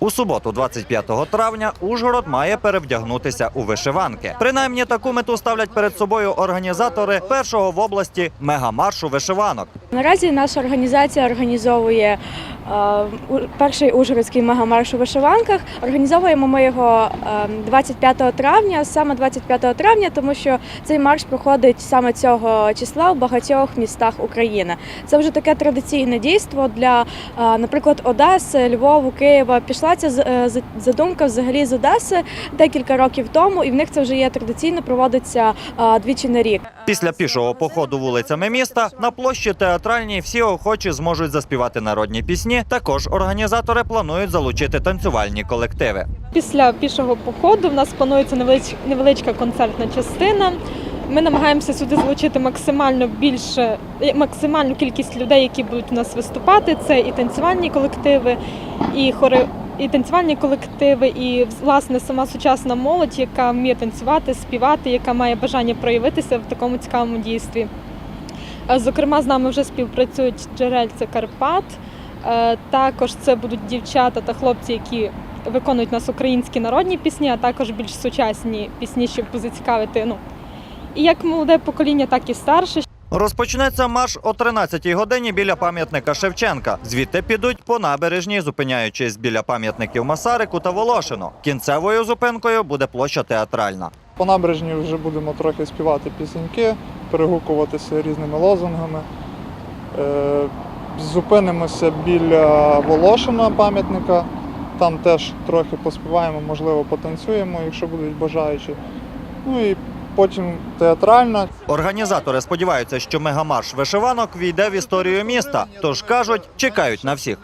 У суботу, 25 травня, Ужгород має перевдягнутися у вишиванки. Принаймні таку мету ставлять перед собою організатори першого в області мегамаршу вишиванок. Наразі наша організація організовує перший Ужгородський мегамарш у вишиванках. Організовуємо ми його е, 25 травня, саме 25 травня, тому що цей марш проходить саме цього числа в багатьох містах України. Це вже таке традиційне дійство для, е, наприклад, Одеси, Львову, Києва. Пішла ця е, задумка взагалі з Одеси декілька років тому, і в них це вже є традиційно, проводиться е, двічі на рік. Після пішого походу вулицями міста на площі театральній всі охочі зможуть заспівати народні пісні. Також організатори планують залучити танцювальні колективи. Після пішого походу в нас планується невелич- невеличка концертна частина. Ми намагаємося сюди залучити максимально більше, е, максимальну кількість людей, які будуть у нас виступати. Це і танцювальні колективи, і хори. І танцювальні колективи, і власне сама сучасна молодь, яка вміє танцювати, співати, яка має бажання проявитися в такому цікавому дійстві. Е, Зокрема, з нами вже співпрацюють джерельце Карпат. Е, Також це будуть дівчата та хлопці, які виконують у нас українські народні пісні, а також більш сучасні пісні, щоб зацікавити ну, і як молоде покоління, так і старше. Розпочнеться марш о 13-й годині біля пам'ятника Шевченка. Звідти підуть по набережній, зупиняючись біля пам'ятників Масарику та Волошино. Кінцевою зупинкою буде площа театральна. По набережні вже будемо трохи співати пісеньки, перегукуватися різними лозунгами. Зупинимося біля Волошина пам'ятника. Там теж трохи поспіваємо, можливо, потанцюємо, якщо будуть бажаючі. Ну і потім театральна. Організатори сподіваються, що мегамарш вишиванок війде в історію міста. Тож кажуть, чекають на всіх.